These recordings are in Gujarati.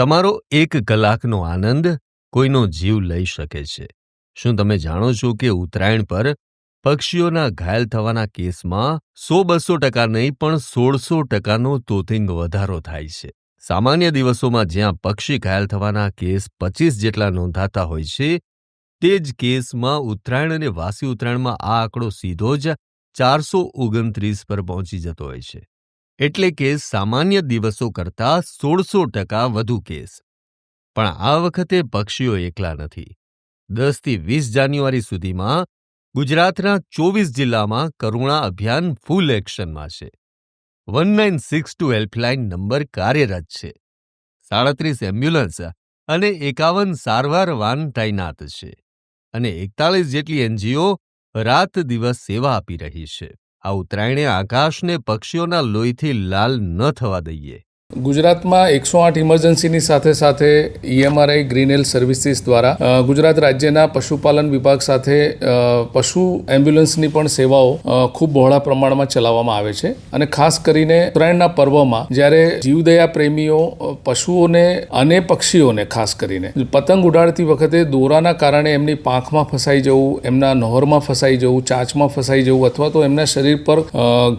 તમારો એક કલાકનો આનંદ કોઈનો જીવ લઈ શકે છે. શું તમે જાણો છો કે ઉત્તરાયણ પર પક્ષીઓના ઘાયલ થવાના કેસમાં સો બસો ટકા નહીં પણ સોળસો ટકાનો તોતિંગ વધારો થાય છે? સામાન્ય દિવસોમાં જ્યાં પક્ષી ઘાયલ થવાના કેસ પચીસ જેટલા નોંધાતા હોય છે, તે જ કેસમાં ઉત્તરાયણ અને વાસી ઉત્તરાયણમાં આ આંકડો સીધો જ ચારસો ઓગણત્રીસ પર પહોંચી જતો હોય છે. એટલે કે સામાન્ય દિવસો કરતાં સોળસો ટકા વધુ કેસ. પણ આ વખતે પક્ષીઓ એકલા નથી. દસથી વીસ જાન્યુઆરી સુધીમાં ગુજરાતના ચોવીસ જિલ્લામાં કરુણા અભિયાન ફૂલ એક્શનમાં છે. One nine six two helpline number કાર્યરત છે. સાડત્રીસ એમ્બ્યુલન્સ અને એકાવન સારવાર વાન તૈનાત છે. અને એકતાલીસ જેટલી એનજીઓ રાત દિવસ સેવા આપી રહી છે. આ ઉત્તરાયણે આકાશને પક્ષીઓના લોહીથી લાલ ન થવા દઈએ. ગુજરાતમાં એકસો આઠ ઇમરજન્સીની સાથે સાથે ઈએમઆરઆઈ ગ્રીન હેલ્થ સર્વિસીસ દ્વારા ગુજરાત રાજ્યના પશુપાલન વિભાગ સાથે પશુ એમ્બ્યુલન્સની પણ સેવાઓ ખૂબ બહોળા પ્રમાણમાં ચલાવવામાં આવે છે. અને ખાસ કરીને ઉત્તરાયણના પર્વમાં જ્યારે જીવદયા પ્રેમીઓ પશુઓને અને પક્ષીઓને ખાસ કરીને, પતંગ ઉડાડતી વખતે દોરાના કારણે એમની પાંખમાં ફસાઈ જવું, એમના નહોરમાં ફસાઈ જવું, ચાંચમાં ફસાઈ જવું અથવા તો એમના શરીર પર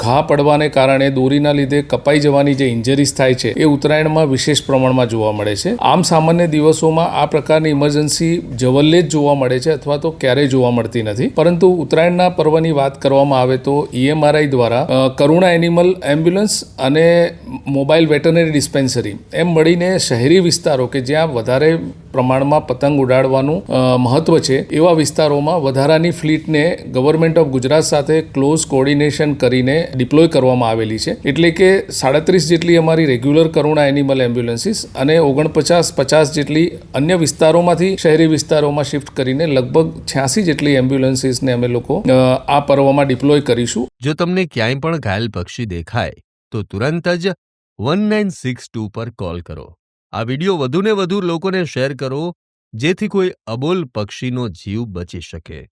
ઘા પડવાને કારણે દોરીના લીધે કપાઈ જવાની જે ઇન્જરીસ થાય છે એ ઉત્તરાયણમાં વિશેષ પ્રમાણમાં જોવા મળે છે. આમ સામાન્ય દિવસોમાં આ પ્રકારની ઇમરજન્સી જવલ્લે જ જોવા મળે છે અથવા તો ક્યારેય જોવા મળતી નથી. પરંતુ ઉત્તરાયણના પર્વની વાત કરવામાં આવે તો ઈએમઆરઆઈ દ્વારા કરુણા એનિમલ એમ્બ્યુલન્સ અને મોબાઈલ વેટરનરી ડિસ્પેન્સરી એમ મળીને શહેરી વિસ્તારો કે જ્યાં વધારે પ્રમાણમાં પતંગ ઉડાડવાનું મહત્વ છે. એવા વિસ્તારોમાં વધારાની ફ્લીટને ગવર્મેન્ટ ઓફ ગુજરાત સાથે ક્લોઝ કોર્ડિનેશન કરીને ડિપ્લોય કરવામાં આવેલી છે. એટલે કે સાડત્રીસ જેટલી અમારી રેગ્યુલર કરુણા એનિમલ એમ્બ્યુલન્સીસ અને ઓગણપચાસ, પચાસ જેટલી અન્ય વિસ્તારોમાંથી શહેરી વિસ્તારોમાં શિફ્ટ કરીને લગભગ છ્યાસી જેટલી એમ્બ્યુલન્સીસને અમે લોકો આ પર્વમાં ડિપ્લોય કરીશું. જો તમને ક્યાંય પણ ઘાયલ પક્ષી દેખાય, તો તુરંત જ વન નાઇન સિક્સ ટુ પર કોલ કરો. આ વીડિયો વધુને વધુ લોકોને શેર કરો, જેથી કોઈ અબોલ પક્ષીનો જીવ બચી શકે.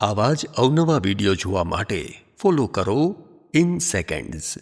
આવા જ અવનવા વીડિયો જોવા માટે ફોલો કરો ઇન સેકન્ડ્સ